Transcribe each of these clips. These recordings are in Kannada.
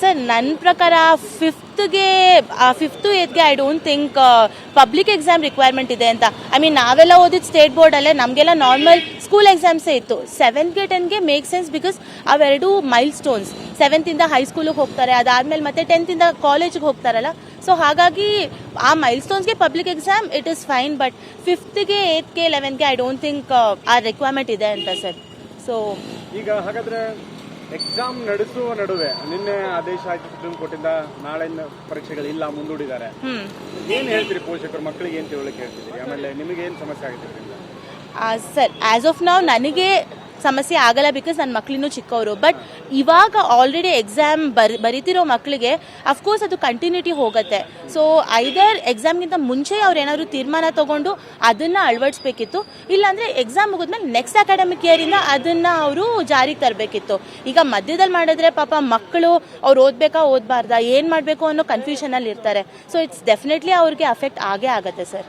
ಸರ್ ನನ್ನ ಪ್ರಕಾರ ಫಿಫ್ತ್ಗೆ fifth ಏತ್ಗೆ I don't think public exam requirement ಇದೆ ಅಂತ. ಐ ಮೀನ್ ನಾವೆಲ್ಲ ಓದಿದ್ದು ಸ್ಟೇಟ್ ಬೋರ್ಡಲ್ಲೇ ನಮಗೆಲ್ಲ ನಾರ್ಮಲ್ ಸ್ಕೂಲ್ ಎಕ್ಸಾಮ್ಸೇ ಇತ್ತು. ಸೆವೆಂತ್ಗೆ ಟೆನ್ಗೆ ಮೇಕ್ ಸೆನ್ಸ್ ಬಿಕಾಸ್ ಅವೆರಡು ಮೈಲ್ ಸ್ಟೋನ್ಸ್ ಸೆವೆಂತಿಂದ ಹೈಸ್ಕೂಲಿಗೆ ಹೋಗ್ತಾರೆ. ಅದಾದಮೇಲೆ ಮತ್ತೆ ಟೆಂತಿಂದ ಕಾಲೇಜ್ಗೆ ಹೋಗ್ತಾರಲ್ಲ. ಸೊ ಹಾಗಾಗಿ ಆ ಮೈಲ್ ಸ್ಟೋನ್ಸ್ಗೆ public exam it is fine but ಫಿಫ್ತ್ಗೆ ಏತ್ಗೆ ಲೆವೆನ್ಗೆ ಐ ಡೋಂಟ್ ಥಿಂಕ್ ಆ ರಿಕ್ವೈರ್ಮೆಂಟ್ ಇದೆ ಅಂತ ಸರ್ ಸೊ ಈಗ ಹಾಗಾದ್ರೆ ಎಕ್ಸಾಮ್ ನಡೆಸುವ ನಡುವೆ ನಿನ್ನೆ ಆದೇಶ ಆಯ್ತು ಸುಪ್ರೀಂ ಕೋರ್ಟಿಂದ ಪರೀಕ್ಷೆಗಳು ಇಲ್ಲ ಮುಂದೂಡಿದ್ದಾರೆ. ಏನ್ ಹೇಳ್ತೀರಿ ಪೋಷಕರು ಮಕ್ಕಳಿಗೆ ಏನ್ ತಿಳುವಳಿಕೆ ಹೇಳ್ತಿದ್ದೀರಿ? ಆಮೇಲೆ ನಿಮಗೆ ಏನ್ ಸಮಸ್ಯೆ ಆಗುತ್ತೆ ಇದರಿಂದ? ಸರ್ ಆಸ್ ಆಫ್ ನಾವು ನನಗೆ ಸಮಸ್ಯೆ ಆಗಲ್ಲ ಬಿಕಾಸ್ ನನ್ನ ಮಕ್ಕಳಿನೂ ಚಿಕ್ಕವರು. ಬಟ್ ಇವಾಗ ಆಲ್ರೆಡಿ ಎಕ್ಸಾಮ್ ಬರಿ, ಬರಿತಿರೋ ಮಕ್ಕಳಿಗೆ ಅಫ್ಕೋರ್ಸ್ ಅದು ಕಂಟಿನ್ಯೂಟಿ ಹೋಗುತ್ತೆ. ಸೊ ಐದರ್ ಎಕ್ಸಾಮ್ಗಿಂತ ಮುಂಚೆ ಅವ್ರು ಏನಾದರೂ ತೀರ್ಮಾನ ತಗೊಂಡು ಅದನ್ನು ಅಳವಡಿಸ್ಬೇಕಿತ್ತು, ಇಲ್ಲಾಂದರೆ ಎಕ್ಸಾಮ್ ಮುಗಿದ್ಮೇಲೆ ನೆಕ್ಸ್ಟ್ ಅಕಾಡೆಮಿಕ್ ಇಯರಿಂದ ಅದನ್ನು ಅವರು ಜಾರಿಗೆ ತರಬೇಕಿತ್ತು. ಈಗ ಮಧ್ಯದಲ್ಲಿ ಮಾಡಿದ್ರೆ ಪಾಪ ಮಕ್ಕಳು ಅವ್ರು ಓದಬೇಕಾ ಓದಬಾರ್ದಾ, ಏನು ಮಾಡಬೇಕು ಅನ್ನೋ ಕನ್ಫ್ಯೂಷನಲ್ಲಿ ಇರ್ತಾರೆ ಸೊ ಇಟ್ಸ್ ಡೆಫಿನೆಟ್ಲಿ ಅವ್ರಿಗೆ ಅಫೆಕ್ಟ್ ಆಗೇ ಆಗುತ್ತೆ ಸರ್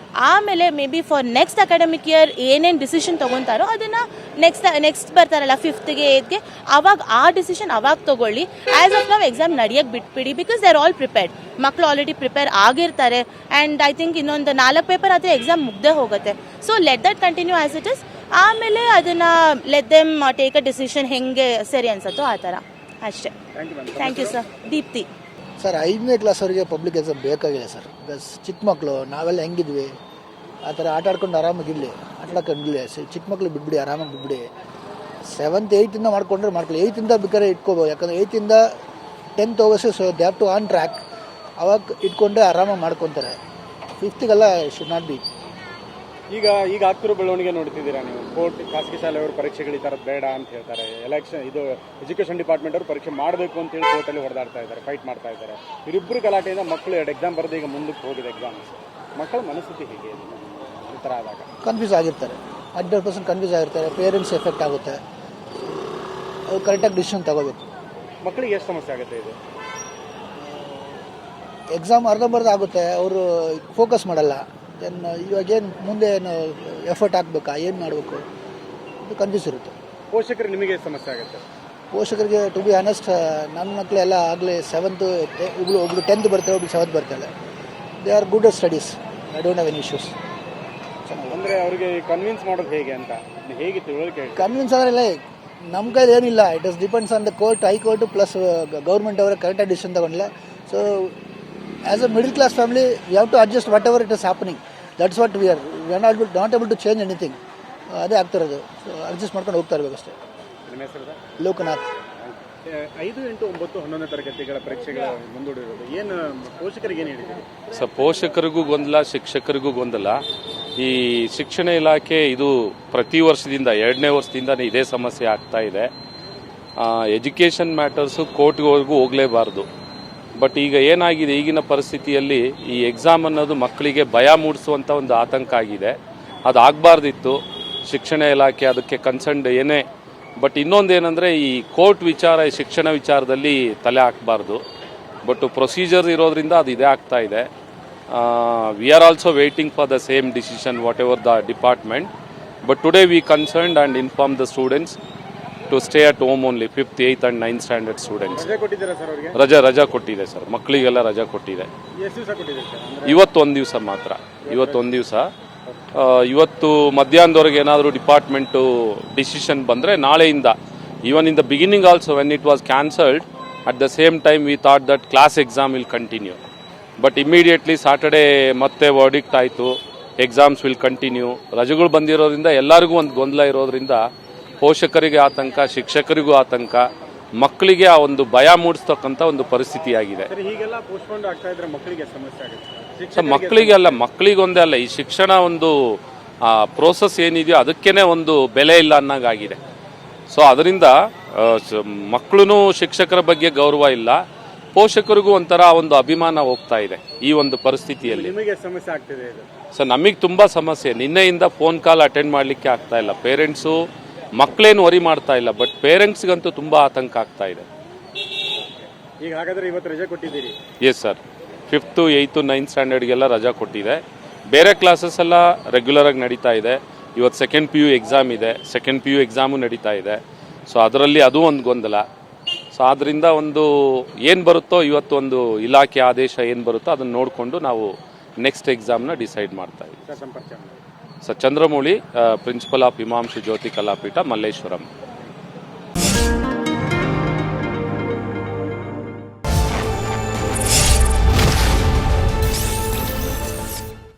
ಆಮೇಲೆ may be for next academic year ಏನೇನು ಡಿಸಿಷನ್ ತೊಗೊತಾರೋ ಅದನ್ನು ನೆಕ್ಸ್ಟ್ ನೆಕ್ಸ್ಟ್ ಬರ್ತಾರಲ್ಲ ಫಿಫ್ತ್ಗೆ ಏತ್ಗೆ ಅವಾಗ ಆ ಡಿಸಿಷನ್ ಅವಾಗ ತೊಗೊಳ್ಳಿ. ಆ್ಯಸ್ ಆಫ್ ನಾವು ಎಕ್ಸಾಮ್ ನಡೆಯೋಕ್ಕೆ ಬಿಟ್ಬಿಡಿ because they are all prepared ಮಕ್ಕಳು ಆಲ್ರೆಡಿ ಪ್ರಿಪೇರ್ ಆಗಿರ್ತಾರೆ. ಆ್ಯಂಡ್ ಐ ಥಿಂಕ್ ಇನ್ನೊಂದು ನಾಲ್ಕು ಪೇಪರ್ ಆದರೆ ಎಕ್ಸಾಮ್ ಮುಗ್ದೇ ಹೋಗುತ್ತೆ. So let that continue as it is ಆಮೇಲೆ ಅದನ್ನು let them take a decision ಹೆಂಗೆ ಸರಿ ಅನ್ಸುತ್ತೋ ಆ ಥರ. ಅಷ್ಟೇ. Thank you ma'am thank you sir Deepti. Sir, ಐದನೇ ಕ್ಲಾಸ್ವರೆಗೆ ಪಬ್ಲಿಕ್ ಎಕ್ಸಾಮ್ ಬೇಕಾಗಿಲ್ಲ ಸರ್. ಬಿಕಾಸ್ ಚಿಕ್ಕ ಮಕ್ಕಳು ನಾವೆಲ್ಲ ಹೆಂಗಿದ್ವಿ? ಆ ಥರ ಆಟ ಆಡ್ಕೊಂಡು ಆರಾಮಾಗಿರಲಿ ಆಟ ಆಡ್ಕೊಂಡಿರಲಿ ಚಿಕ್ಕ ಮಕ್ಕಳು ಬಿಡ್ಬಿಡಿ ಆರಾಮಾಗಿ ಬಿಟ್ಬಿಡಿ. ಸೆವೆಂತ್ ಏಯ್ತಿಂದ ಮಾಡ್ಕೊಂಡ್ರೆ ಮಾಡ್ಕೊಳ್ಳಿ. ಏಯ್ತಿಂದ ಬೇಕಾದ್ರೆ ಇಟ್ಕೋಬೋದು. ಯಾಕಂದರೆ ಏಯ್ತಿಂದ tenth overs so have to on track ಅವಾಗ ಇಟ್ಕೊಂಡ್ರೆ ಆರಾಮಾಗಿ ಮಾಡ್ಕೊತಾರೆ. ಫಿಫ್ತಿಗೆಲ್ಲ ಶುಡ್ ನಾಟ್ ಬಿ ಈಗ ಈಗ ಆಗ್ತಿರೋ ಬೆಳವಣಿಗೆ ನೋಡ್ತಿದ್ದೀರಾ ನೀವು? ಕೋರ್ಟ್ ಖಾಸಗಿ ಶಾಲೆಯವರು ಪರೀಕ್ಷೆಗಳು ಈ ಥರದ್ದು ಬೇಡ ಅಂತ ಹೇಳ್ತಾರೆ. ಎಲೆಕ್ಷನ್ ಇದು ಎಜುಕೇಷನ್ ಡಿಪಾರ್ಟ್ಮೆಂಟ್ ಅವರು ಪರೀಕ್ಷೆ ಮಾಡಬೇಕು ಅಂತ ಹೇಳಿ ಕೋರ್ಟಲ್ಲಿ ಹೊಡೆದಾಡ್ತಾ ಇದ್ದಾರೆ ಫೈಟ್ ಮಾಡ್ತಾ ಇದ್ದಾರೆ. ಇವರಿಬ್ಬರು ಗಲಾಟೆಯಿಂದ ಮಕ್ಕಳು ಎರಡು ಎಕ್ಸಾಮ್ ಬರೆದು ಈಗ ಮುಂದಕ್ಕೆ ಹೋಗಿದೆ ಎಕ್ಸಾಮ್ಸ್ ಮಕ್ಕಳ ಮನಸ್ಥಿತಿ ಹೇಗೆ? ಈ ಥರ ಆದಾಗ. ಕನ್ಫ್ಯೂಸ್ ಆಗಿರ್ತಾರೆ. ಹಂಡ್ರೆಡ್ ಪರ್ಸೆಂಟ್ ಕನ್ಫ್ಯೂಸ್ ಆಗಿರ್ತಾರೆ. ಪೇರೆಂಟ್ಸ್ ಎಫೆಕ್ಟ್ ಆಗುತ್ತೆ. ಅವ್ರು ಕರೆಕ್ಟಾಗಿ ಡಿಸಿಷನ್ ತಗೋಬೇಕು. ಮಕ್ಕಳಿಗೆ ಎಷ್ಟು ಸಮಸ್ಯೆ ಆಗುತ್ತೆ ಇದು? ಎಕ್ಸಾಮ್ ಅರ್ಧಂಬರ್ಧ ಆಗುತ್ತೆ. ಅವರು ಫೋಕಸ್ ಮಾಡಲ್ಲ. ದೆನ್ ಇವಾಗೇನು ಮುಂದೆ ಏನು ಎಫರ್ಟ್ ಹಾಕ್ಬೇಕಾ ಏನು ಮಾಡಬೇಕು? ಅದು ಕನ್ಫ್ಯೂಸ್ ಇರುತ್ತೆ. ಪೋಷಕರು ನಿಮಗೆ ಸಮಸ್ಯೆ ಆಗುತ್ತೆ. ಪೋಷಕರಿಗೆ ಟು ಬಿ ಆನೆಸ್ಟ್ ನನ್ನ ಮಕ್ಕಳೆಲ್ಲ ಆಗಲೇ ಸೆವೆಂತು ಒಬ್ಳು ಒಬ್ಳು ಟೆಂತ್ ಬರ್ತಾಳೆ ಒಬ್ಳು ಸೆವೆಂತ್ ಬರ್ತಾಳೆ. They are good at studies I don't have any issues ಅಂದರೆ ಅವರಿಗೆ ಕನ್ವಿನ್ಸ್ ಮಾಡೋದು ಹೇಗೆ ಅಂತ? ಹೇಗೆ ತಿಳುವಳಿಕೆ ಕನ್ವಿನ್ಸ್ ಕನ್ವಿನ್ಸ್ ಇಲ್ಲ ನಮ್ಮ ಕೈಲಿ ಏನಿಲ್ಲ. It is depends on the court high court plus government ಅವರ ಕರೆಕ್ಟಾಗಿ ಡಿಸಿಷನ್ ತಗೊಂಡಿಲ್ಲ so as a middle class family we have to adjust whatever it ಇಟ್ happening. That's that's what are. We are not able, not able to change anything ಅದೇ ಆಗ್ತಿರೋದು ಅಡ್ಜಸ್ಟ್ ಮಾಡ್ಕೊಂಡು ಹೋಗ್ತಾ ಇರಬೇಕು ಅಷ್ಟೇ. ಸರ್? ಲೋಕನಾಥ್. ಐದು ಎಂಟು ಒಂಬತ್ತು ಹನ್ನೊಂದನೇ ತರಗತಿಗಳ ಪರೀಕ್ಷೆಗಳ ಮುಂದೂಡಿರೋದು. ಏನು ಪೋಷಕರಿಗೆ ಏನು ಹೇಳಿದ್ದೀರಿ? ಸೊ ಪೋಷಕರಿಗೂ ಗೊಂದಲ ಶಿಕ್ಷಕರಿಗೂ ಗೊಂದಲ. ಈ ಶಿಕ್ಷಣ ಇಲಾಖೆ ಇದು ಪ್ರತಿ ವರ್ಷದಿಂದ ಎರಡನೇ ವರ್ಷದಿಂದ ಇದೇ ಸಮಸ್ಯೆ ಆಗ್ತಾ ಇದೆ. ಎಜುಕೇಷನ್ ಮ್ಯಾಟರ್ಸು ಕೋರ್ಟ್ವರೆಗೂ ಹೋಗಲೇಬಾರ್ದು. ಬಟ್ ಈಗ ಏನಾಗಿದೆ ಈಗಿನ ಪರಿಸ್ಥಿತಿಯಲ್ಲಿ ಈ ಎಕ್ಸಾಮ್ ಅನ್ನೋದು ಮಕ್ಕಳಿಗೆ ಭಯ ಮೂಡಿಸುವಂಥ ಒಂದು ಆತಂಕ ಆಗಿದೆ. ಅದು ಆಗಬಾರ್ದಿತ್ತು. ಶಿಕ್ಷಣ ಇಲಾಖೆ ಅದಕ್ಕೆ ಕನ್ಸರ್ನ್ಡ್ ಏನೇ. ಬಟ್ ಇನ್ನೊಂದೇನೆಂದರೆ ಈ ಕೋರ್ಟ್ ವಿಚಾರ, ಈ ಶಿಕ್ಷಣ ವಿಚಾರದಲ್ಲಿ ತಲೆ ಹಾಕಬಾರ್ದು. ಬಟ್ ಪ್ರೊಸೀಜರ್ ಇರೋದ್ರಿಂದ ಅದು ಇದೇ ಆಗ್ತಾ ಇದೆ. We are also waiting for the same decision whatever the department but today we concerned and inform the students to stay at home only fifth eighth and ninth standard students ರಜೆ ರಜಾ ರಜಾ ಕೊಟ್ಟಿದೆ ಸರ್. ಮಕ್ಕಳಿಗೆಲ್ಲ ರಜಾ ಕೊಟ್ಟಿದೆ. ಇವತ್ತೊಂದು ದಿವಸ ಮಾತ್ರ. ಇವತ್ತೊಂದು ದಿವಸ. ಇವತ್ತು ಮಧ್ಯಾಹ್ನದವರೆಗೆ ಏನಾದರೂ ಡಿಪಾರ್ಟ್ಮೆಂಟು ಡಿಸಿಷನ್ ಬಂದರೆ ನಾಳೆಯಿಂದ even in the beginning also when it was cancelled at the same time we thought that class exam will continue but immediately Saturday ಮತ್ತೆ ವರ್ಡಿಕ್ಟ್ ಆಯಿತು. ಎಕ್ಸಾಮ್ಸ್ ವಿಲ್ ಕಂಟಿನ್ಯೂ ರಜೆಗಳು ಬಂದಿರೋದ್ರಿಂದ ಎಲ್ಲರಿಗೂ ಒಂದು ಗೊಂದಲ ಇರೋದ್ರಿಂದ ಪೋಷಕರಿಗೆ ಆತಂಕ ಶಿಕ್ಷಕರಿಗೂ ಆತಂಕ ಮಕ್ಕಳಿಗೆ ಆ ಒಂದು ಭಯ ಮೂಡಿಸ್ತಕ್ಕಂಥ ಒಂದು ಪರಿಸ್ಥಿತಿಯಾಗಿದೆ. ಮಕ್ಕಳಿಗೆ ಸಮಸ್ಯೆ ಆಗುತ್ತೆ. ಸೊ ಮಕ್ಕಳಿಗೆ ಅಲ್ಲ ಮಕ್ಕಳಿಗೊಂದೇ ಅಲ್ಲ ಈ ಶಿಕ್ಷಣ ಒಂದು ಪ್ರೋಸೆಸ್ ಏನಿದೆಯೋ ಅದಕ್ಕೇನೆ ಒಂದು ಬೆಲೆ ಇಲ್ಲ ಅನ್ನೋಂಗಾಗಿದೆ. ಸೊ ಅದರಿಂದ ಮಕ್ಕಳು ಶಿಕ್ಷಕರ ಬಗ್ಗೆ ಗೌರವ ಇಲ್ಲ ಪೋಷಕರಿಗೂ ಒಂಥರ ಒಂದು ಅಭಿಮಾನ ಹೋಗ್ತಾ ಇದೆ ಈ ಒಂದು ಪರಿಸ್ಥಿತಿಯಲ್ಲಿ. ಸಮಸ್ಯೆ ಆಗ್ತಿದೆ ಸೊ ನಮಗೆ ತುಂಬ ಸಮಸ್ಯೆ. ನಿನ್ನೆಯಿಂದ ಫೋನ್ ಕಾಲ್ ಅಟೆಂಡ್ ಮಾಡಲಿಕ್ಕೆ ಆಗ್ತಾ ಇಲ್ಲ. ಪೇರೆಂಟ್ಸು ಮಕ್ಕಳೇನು ವರಿ ಮಾಡ್ತಾ ಇಲ್ಲ ಬಟ್ ಪೇರೆಂಟ್ಸ್ಗಂತೂ ತುಂಬ ಆತಂಕ ಆಗ್ತಾ ಇದೆ. ಈಗ ಹಾಗಾದ್ರೆ ಇವತ್ತು ರಜೆ ಕೊಟ್ಟಿದ್ದೀರಿ? Yes sir fifth eighth ninth ಸ್ಟ್ಯಾಂಡರ್ಡ್ಗೆಲ್ಲ ರಜಾ ಕೊಟ್ಟಿದೆ. ಬೇರೆ ಕ್ಲಾಸಸ್ ಎಲ್ಲ ರೆಗ್ಯುಲರ್ ಆಗಿ ನಡೀತಾ ಇದೆ. ಇವತ್ತು ಸೆಕೆಂಡ್ ಪಿ ಯು ಎಕ್ಸಾಮ್ ಇದೆ. ಸೆಕೆಂಡ್ ಪಿ ಯು ಎಕ್ಸಾಮು ನಡೀತಾ ಇದೆ. ಸೊ ಅದರಲ್ಲಿ ಅದು ಒಂದು ಗೊಂದಲ. ಸೊ ಆದ್ದರಿಂದ ಒಂದು ಏನು ಬರುತ್ತೋ ಇವತ್ತು ಒಂದು ಇಲಾಖೆ ಆದೇಶ ಏನು ಬರುತ್ತೋ ಅದನ್ನು ನೋಡಿಕೊಂಡು ನಾವು ನೆಕ್ಸ್ಟ್ ಎಕ್ಸಾಮ್ನ ಡಿಸೈಡ್ ಮಾಡ್ತಾ ಇದ್ದೀವಿ. ಸರ್ ಸಂಪರ್ಕ ಮಾಡಿ. So Chandramouli principle of